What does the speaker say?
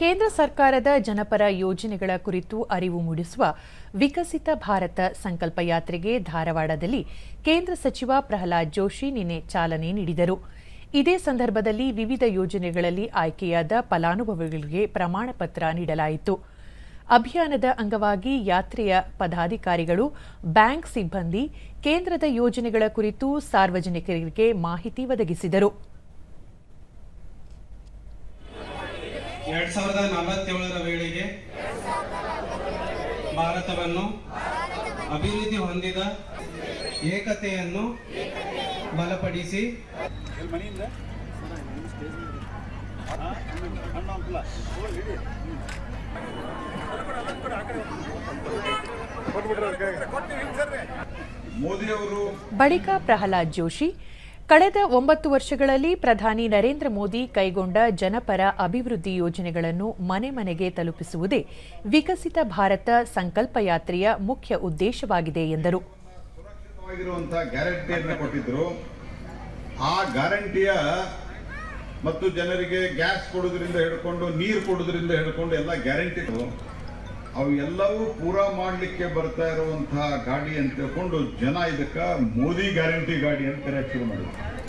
ಕೇಂದ್ರ ಸರ್ಕಾರದ ಜನಪರ ಯೋಜನೆಗಳ ಕುರಿತು ಅರಿವು ಮೂಡಿಸುವ ವಿಕಸಿತ ಭಾರತ ಸಂಕಲ್ಪ ಯಾತ್ರೆಗೆ ಧಾರವಾಡದಲ್ಲಿ ಕೇಂದ್ರ ಸಚಿವ ಪ್ರಹ್ಲಾದ್ ಜೋಶಿ ನಿನ್ನೆ ಚಾಲನೆ ನೀಡಿದರು. ಇದೇ ಸಂದರ್ಭದಲ್ಲಿ ವಿವಿಧ ಯೋಜನೆಗಳಲ್ಲಿ ಆಯ್ಕೆಯಾದ ಫಲಾನುಭವಿಗಳಿಗೆ ಪ್ರಮಾಣ ಪತ್ರ ನೀಡಲಾಯಿತು. ಅಭಿಯಾನದ ಅಂಗವಾಗಿ ಯಾತ್ರೆಯ ಪದಾಧಿಕಾರಿಗಳು, ಬ್ಯಾಂಕ್ ಸಿಬ್ಬಂದಿ, ಕೇಂದ್ರದ ಯೋಜನೆಗಳ ಕುರಿತು ಸಾರ್ವಜನಿಕರಿಗೆ ಮಾಹಿತಿ ಒದಗಿಸಿದರು. ಎರಡ್ ಸಾವಿರದ ನಲವತ್ತೇಳರ ವೇಳೆಗೆ ಭಾರತವನ್ನು ಅಭಿವೃದ್ಧಿ ಹೊಂದಿದ ಏಕತೆಯನ್ನು ಬಲಪಡಿಸಿ ಮೋದಿ ಅವರು ಬಳಿಕ ಪ್ರಹ್ಲಾದ್ ಜೋಶಿ ಕಳೆದ ಒಂಬತ್ತು ವರ್ಷಗಳಲ್ಲಿ ಪ್ರಧಾನಿ ನರೇಂದ್ರ ಮೋದಿ ಕೈಗೊಂಡ ಜನಪರ ಅಭಿವೃದ್ಧಿ ಯೋಜನೆಗಳನ್ನು ಮನೆ ಮನೆಗೆ ತಲುಪಿಸುವುದೇ ವಿಕಸಿತ ಭಾರತ ಸಂಕಲ್ಪ ಯಾತ್ರೆಯ ಮುಖ್ಯ ಉದ್ದೇಶವಾಗಿದೆ ಎಂದರು. ಆ ಗ್ಯಾರಂಟಿಯ ಮತ್ತು ಜನರಿಗೆ ಗ್ಯಾಸ್ ಕೊಡೋದ್ರಿಂದ ಹಿಡ್ಕೊಂಡು, ನೀರು ಕೊಡೋದ್ರಿಂದ ಹಿಡ್ಕೊಂಡು ಎಲ್ಲ ಗ್ಯಾರಂಟಿ ಅವು ಎಲ್ಲವೂ ಪೂರಾ ಮಾಡಲಿಕ್ಕೆ ಬರ್ತಾ ಇರುವಂತಹ ಗಾಡಿ ಅಂತ ತಿಳ್ಕೊಂಡು ಜನ ಇದಕ್ಕ ಮೋದಿ ಗ್ಯಾರಂಟಿ ಗಾಡಿ ಅಂತ ಕರೆಯಕ್ಕೆ ಶುರು ಮಾಡಿದ್ರು.